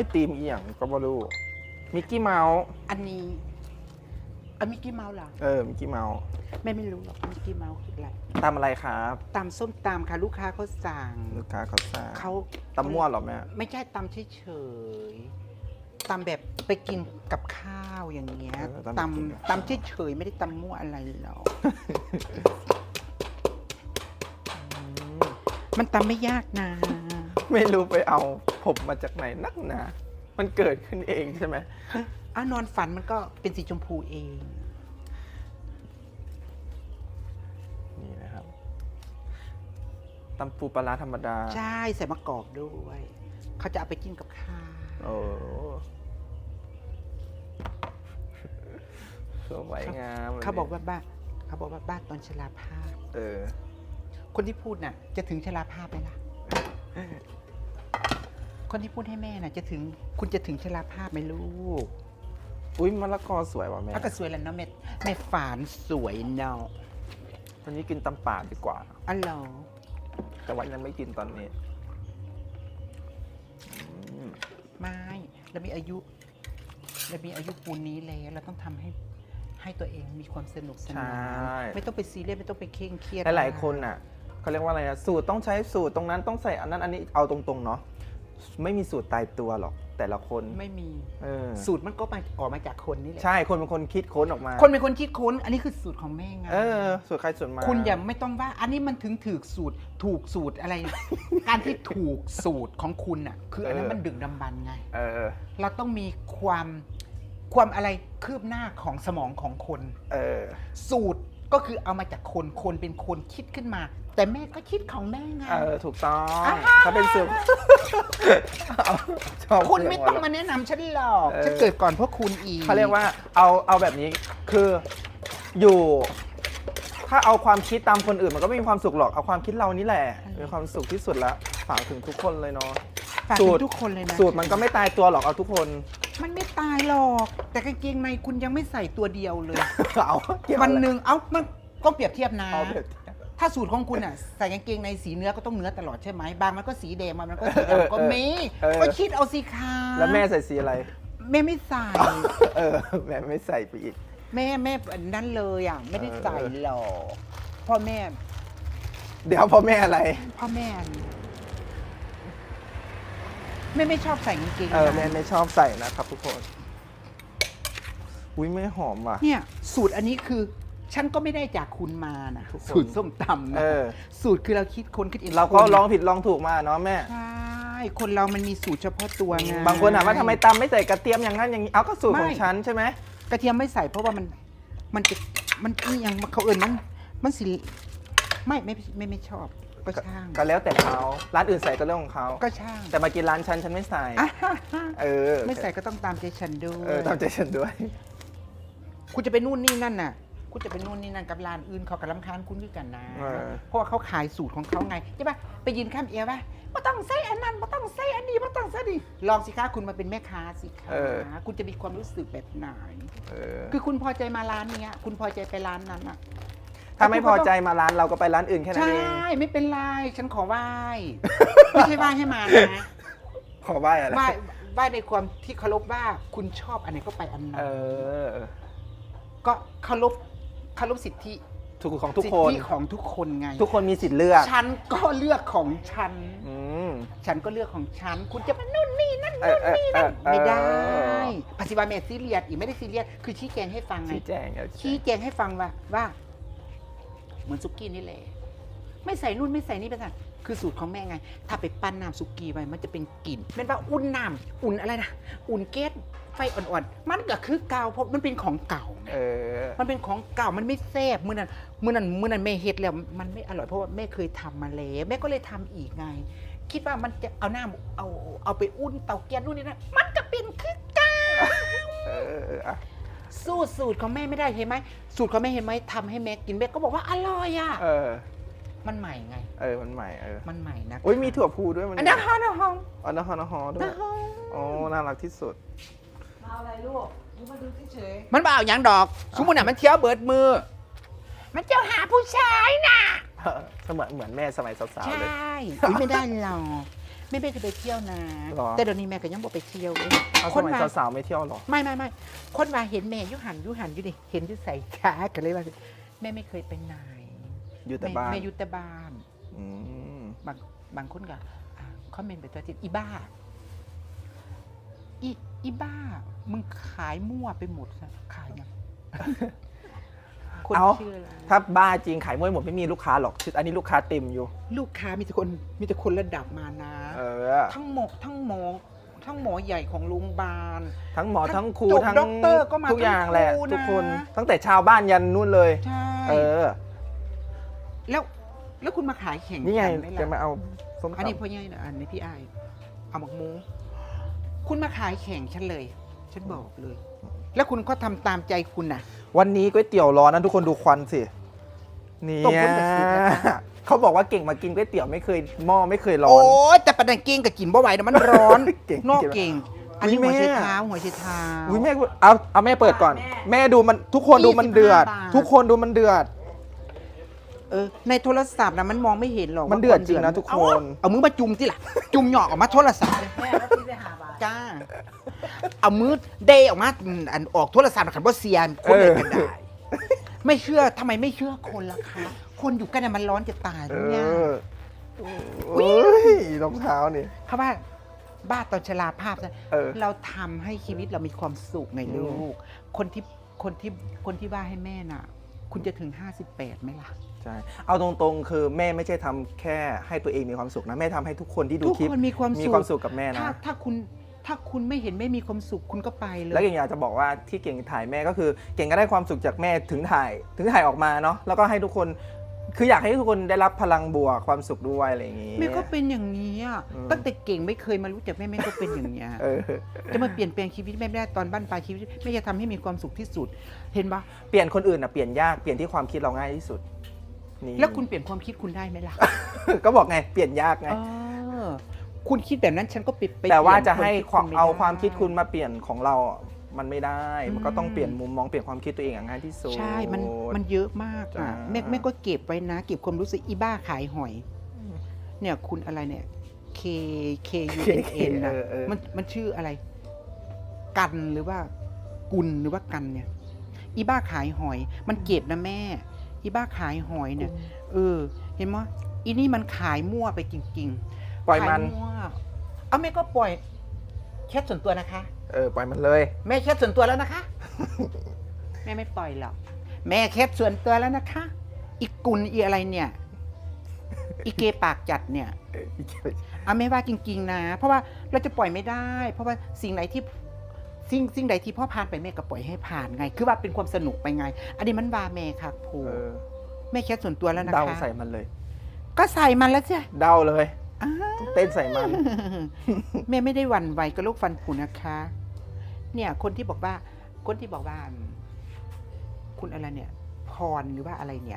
ยตีมอีหยังก็บ่รู้มิกกี้เมาส์อันนี้อันมิกกี้เมาส์เหรอเออมิกกี้เมาส์แม่ไม่รู้หรอกมิกกี้เมาส์คืออะไรตำอะไรครับตำส้มตำค่ะลูกค้าเขาสั่งลูกค้าเขาสั่งเขาตำมั่วเหรอแม่ไม่ใช่ตำเฉยๆตำแบบไปกินกับข้าวอย่างเงี้ยเออตตำไปกินกับำข้าว ตำเฉยๆไม่ได้ตำมั่วอะไรหรอกอืมมันตำไม่ยากนะ ไม่รู้ไปเอาผมมาจากไหนนักหนา มันเกิดขึ้นเองใช่ไหมอ้าวนอนฝันมันก็เป็นสีชมพูเอง นี่นะครับตำปูปลาร้าธรรมดา ใช่ใส่มะกอกด้วย เขาจะเอาไปกินกับข้าวโอ้สวยงามลยเขาบอกว่าบ้านเขาบอกว่าบ้านตอนชราภาพ เออ คนที่พูดน่ะ จะถึงชราภาพไหมล่ะ คนที่พูดให้แม่น่ะ จะถึงคุณจะถึงชราภาพไหมลูกอุ้ยมะละกอสวยว่ะแม่ถ้าก็สวยแล้วเนาะแม่แม่ฝานสวยเนาะวันนี้กินตำป่าดีกว่าอ๋อเหรอแต่ว่ายังไม่กินตอนนี้อืมไม่เรามีอายุเรามีอายุปูนนี้แล้วเราต้องทำให้ให้ตัวเองมีความสนุกสนานไม่ต้องไปซีเรียสไม่ต้องไปเคร่งเครียดหลายๆคนอะ เขาเรียกว่าอะไรนะสูตรต้องใช้สูตรตรงนั้นต้องใส่อันนั้นอันนี้เอาตรงๆเนาะไม่มีสูตรตายตัวหรอกแต่ละคนไม่มีเออสูตรมันก็มาออกมาจากคนนี่แหละ ใช่คนเป็นคนคิดค้นออกมา คนเป็นคนคิดค้น อันนี้คือสูตรของแม่ไงเออสูตรใครสูตรมา คุณอย่าไม่ต้องว่า อันนี้มันถึงถูกสูตรถูกสูตรอะไร การที่ถูกสูตรของคุณอะ คืออันนั้นมันดึกดำบรรพ์ไง เออ เราต้องมีความความอะไรคืบหน้าของสมองของคน เออ สูตร ก็คือเอามาจากคนคนเป็นคนคิดขึ้นมา แต่แม่ก็คิดของแม่ไง เออถูกต้องอ่าเขาเป็นสูตรชอบคุณไม่ต้องเสียงหัวมาเราะแนะนำฉันหรอกเออฉันเกิดก่อนพวกคุณอีกเขาเรียกว่าเอาเอาแบบนี้คืออยู่ ถ้าเอาความคิดตามคนอื่นมันก็ไม่มีความสุขหรอกเอาความคิดเรานี่แหละมีความสุขที่สุดละฝากถึงทุกคนเลยเนาะ ฝากสูถึตรงทุกคนเลยนะ สูตรมันก็ไม่ตายตัวหรอกเอาทุกคน มันไม่ตายหรอก แต่กางเกงในคุณยังไม่ใส่ตัวเดียวเลย เอาเกี่ยววันอะไรหนึ่งเอ้ามันก็เปรียบเทียบนะ เอาเปรียบเทียบ ถ้าสูตรของคุณอะใส่กางเกงในสีเนื้อก็ต้องเนื้อตลอดใช่ไหมบางมันก็สีแดงบางมันก็สีเออดำก็มีเออ ก็คิดเอาสิคะแล้วแม่ใส่สีอะไร แม่ไม่ใส่ เออ แม่ไม่ใส่ไปอีก แม่แม่นั่นเลยอะไม่ได้ใส่หรอกพ่อแม่เดี๋ยวพ่อแม่อะไรพ่อแม่ แม่ไม่ชอบใส่กางเกงเออใน แม่ไม่ชอบใส่นะครับทุกคนอุ้ยไม่หอมว่ะ เนี่ยสูตรอันนี้คือฉันก็ไม่ได้จากคุณมานะทุกคนสูตรส้มตำนะเออ สูตรคือเราคิดคนคิดเองเราก็ลองผิดลองถูกมาเนาะแม่ ใช่คนเรามันมีสูตรเฉพาะตัวไง บางคนถามว่าทำไมตำไม่ใส่กระเทียมอย่างนั้นอย่างนี้ เอาก็สูตรของไม่ฉันใช่ไหม กระเทียมไม่ใส่เพราะว่ามันมันจะมันอหยังเขาเอิญมัน มันสิไม่ไม่ไม่ไม่ชอบ ก็ช่าง ก็แล้วแต่เขาร้านอื่นใส่ก็เรื่องของเขาก็ช่าง แต่มากินร้านฉันฉันไม่ใส่อะฮะฮะเออไม่ใส่ก็ต้องตามใจฉันด้วยเออตามใจฉันด้วย คุณจะไปนู่นนี่นั่นน่ะ คุณจะไปนู่นนี่นั่นกับร้านอื่นเขากับลำคาญคุณด้วยกันนะเออเพราะว่าเขาขายสูตรของเขาไงใช่ปะไปยืนข้ามเอวว่าไม่ต้องใส่อันนั้นไม่ต้องใส่อันนี้ไม่ต้องใส่ดิลองสิคะคุณมาเป็นแม่ค้าสิคะเออคุณจะมีความรู้สึกแบบไหนเออคือคุณพอใจมาร้านเนี้ย คุณพอใจไปร้านนั้นอะ ถ้าไม่พอใจมาร้านเราก็ไปร้านอื่นแค่นั้ใช่นเองไม่เป็นไรฉันขอไหว้ ไม่ใช่ไหว้ให้มานะขอไหว้อะไรไหว้ไหว้ในความที่เคารพว่าคุณชอบอันไหนก็ไปอันนั้เอนอก็เคารพเคารพสิทธิถูกของทุกสิทคนธิของทุกคนไงทุกคนมีสิทธิ์เลือกฉันก็เลือกของฉัน อืม ฉันก็เลือกของฉัน คุณจะมานู่นนี่นั่นเอนู่อนเออนี่เอนั่อนเออ ไม่ได้ปัจจุบันเมซีเรียสอีกไม่ได้ซีเรียสคือชี้แจงให้ฟังไงชี้แจงโอเคชี้แจงให้ฟังว่าว่า เหมือนซุกี้นี่แหละไม่ใส่นู่นไม่ใส่นี่ไปสั่นคือสูตรของแม่ไง ถ้าไปปั้นน้ำซุกี้ไปมันจะเป็นกลิ่นเป็นว่าอุ่นน้ำอุ่นอะไรนะอุ่นเกสไฟอ่อนๆ มันก็คือเก่าเพราะมันเป็นของเก่าไงเออมันเป็นของเก่ามันไม่แซ่บมื่อนั้นมื่อนั้นมื่อนั้นแม่เฮ็ดแล้วมันไม่อร่อยเพราะว่าแม่เคยทำมาแล้วแม่ก็เลยทำอีกไง คิดว่ามันจะเอาหน้าเอาเอาไปอุ่นเตาแก๊สนู่นนี่นั่นมันก็เป็นคือเก่าเออเอออะ สู้สูตรของแม่ไม่ได้เห็นไหมสูตรของแม่เห็นไหมทำให้แม่กินแม่ก็บอกว่าอร่อยอะเออ มันใหม่ไง เออ มันใหม่ เออมันใหม่นะอุ้ยมีถั่วพูด้วยมันอันนั้นฮอนฮอนอ๋อนะฮอนะฮอด้วยอ๋อน่ารักที่สุด มาเอาอะไรลูกดูมาดูเฉยมันบ่เอาอย่างดอกสมมุติน่ะมันเที่ยวเบิดมือ มันเจ้าหาผู้ชายน่ะ เสมือนเหมือนแม่สมัยสาวใชๆเลย่อุ๊ยไม่ได้หรอก แม่ไม่เคยไปเที่ยวนะหรอ แต่เดี๋ยวนี้แม่ก็ยังบอกไปเที่ยวเลยเอาสคนมัยมาสาวๆไม่เที่ยวหรอ ไม่ไม่ไม่คนมาเห็นแม่อยุหันอยุหันอยู่ดิเห็นอยุใส่ขากันเลยว่าแม่ไม่เคยไปไหนอยู่แต่บ้านแม่อยู่แต่บ้านอืมบางบางคนก็อ่าคอมเมนต์ไปตัวจิตอีบ้าอีอีบ้า มึงขายมั่วไปหมดนะขายยัง คนเอา ชื่ออะไรถ้าบ้าจริงขายมวยหมดไม่มีลูกค้าหรอกอันนี้ลูกค้าเต็มอยู่ ลูกค้ามีแต่คนมีแต่คนระดับมานะ เออ ทั้งหมอทั้งหมอ ทั้งหมอใหญ่ของโรงพยาบาล ทั้งหมอทั้ทั้งงครูจบทั้งด็อกเตอร์ก็มาทุกอย่างแหละทั้งครูนะ ทุกคนตั้งแต่ชาวบ้านยันนู่นเลย ใช่เออ แล้วแล้วคุณมาขายแข่งนี่ไงกันหมจะล่ะ มาเอาส้มอันนี้ตำพ่อใหญ่นะอันนี้พี่ไอาย เอาหมกหมู คุณมาขายแข่งฉันเลย ฉันบอกเลย แล้วคุณก็ทำตามใจคุณน่ะวันนี้ก๋วยเตี๋ยวร้อนนะทุกคนดูควันสิเนี่ตกยคนกับสิบนะคะ เขาบอกว่าเก่งมากินก๋วยเตี๋ยวไม่เคยหม้อไม่เคยร้อโอ้นยแต่ประเด็นเก่งกับกินบ่ไหวนะมันร้อน เก่งนอกเก่ง อันนี้อุ๊หัวยแม่ไชเท้าหัวไชเท้า อุ้ยแม่กูเอาเอาแม่เปิดก่อน แม่ดูมันทุกคนดูมันเดือด 25บาท ทุกคนดูมันเดือด เออในโทรศัพท์นะมันมองไม่เห็นหรอกมันเดือดจริงนะทุกคน เอาเอามือมาจุ่มสิล่ะ จุ่มหยอกออกมาโทรศัพท์เลยแม่แล้วพี่ไปหาบาทจ้า เอามือเดออกมาอันออกโทรศัพท์ขันบ่เสียนคนเลยกันได้ ไม่เชื่อทำไมไม่เชื่อคนล่ะคะ คนอยู่กันน่ะมันร้อนจะตายเอเนี่ยอโอ้ยรองเท้านี่เพราะว่าบ้าตอนชราภาพนะเออ เราทำให้ชีวิตเรามีความสุขไงลูก คนที่คนที่คนที่บ้าให้แม่น่ะ คุณจะถึง 58ไหมล่ะ ใช่ เอาตรงๆ คือแม่ไม่ใช่ทำแค่ให้ตัวเองมีความสุขนะ แม่ทำให้ทุกคนที่ดูทุกคลิปคนมีความมีสุขความสุข กับแม่ถ้านะถ้าคุณ ถ้าคุณไม่เห็นไม่มีความสุขคุณก็ไปเลย แล้วเก่งอยากจะบอกว่าที่เก่งถ่ายแม่ก็คือ เก่งก็ได้ความสุขจากแม่ถึงถ่ายถึงถ่ายออกมาเนาะแล้วก็ให้ทุกคนคืออยากให้ทุกคนได้รับพลังบวกความสุขด้วยอะไรอย่างงี้ แม่ก็เป็นอย่างนี้อะอืม ตั้งแต่เก่งไม่เคยมารู้จักแม่แม่ก็เป็นอย่างนี้ย เออจะมาเปลี่ยนแปลงชีวิตแม่ไม่ได้ตอนบ้านปลายชีวิตแม่จะทำให้มีความสุขที่สุด เห็นปะเปลี่ยนคนอื่นอะเปลี่ยนยากเปลี่ยนที่ความคิดเราง่ายที่สุดนี่ แล้วคุณเปลี่ยนความคิดคุณได้ไหมล่ะ ก็บอกไงเปลี่ยนยากไง เออ คุณคิดแบบนั้นฉันก็ไปไปแต่ว่าเปลี่ยนจะให้ความคิดความณไม่เอาได้ความคิดคุณมาเปลี่ยนของเราอะมันไม่ได้ มันก็ต้องอืมเปลี่ยนมุมมองเปลี่ยนความคิดตัวเองอย่างง่ายที่สุด ใช่ มันมันเยอะมากอะจ้า แม่แม่ก็เก็บไว้นะ เก็บความรู้สึกอีบ้าขายหอย เนี่ยคุณอะไรเนี่ย K K U N N นะเออเออ มันมันชื่ออะไร กันหรือว่ากุลหรือว่ากันเนี่ย อีบ้าขายหอย มันเก็บนะแม่ อีบ้าขายหอยเนี่ย เออ เห็นไหมอีนี่มันขายมั่วไปจริงๆ ปล่อยมัน ขายมั่วเอาแม่ก็ปล่อยแค่ส่วนตัวนะคะ เออปล่อยมันเลย แม่แค่ส่วนตัวแล้วนะคะ แม่ไม่ปล่อยหรอก แม่แค่ส่วนตัวแล้วนะคะ อีกุลอีอะไรเนี่ย อีเกปากจัดเนี่ย เอาไม่ว่าจริง ๆ นะ เพราะว่าเราจะปล่อยไม่ได้ เพราะว่าสิ่งไหนที่สิ่งสิ่งใดที่พ่อผ่านไปแม่ก็ปล่อยให้ผ่านไง คือว่าเป็นความสนุกไปไง อันนี้มันว่าแม่ค่ะผูเออแม่แค่ส่วนตัวแล้วนะเดาคะใส่มันเลย ก็ใส่มันแล้วจ้ะเดาเลย อ้าเต้นใส่มัน แม่ไม่ได้หวั่นไหวกับโรคฟันผุนะคะ เนี่ยคนที่บอกว่า คนที่บอกว่า คุณอะไรเนี่ย พรหรือว่าอะไรเนี่ย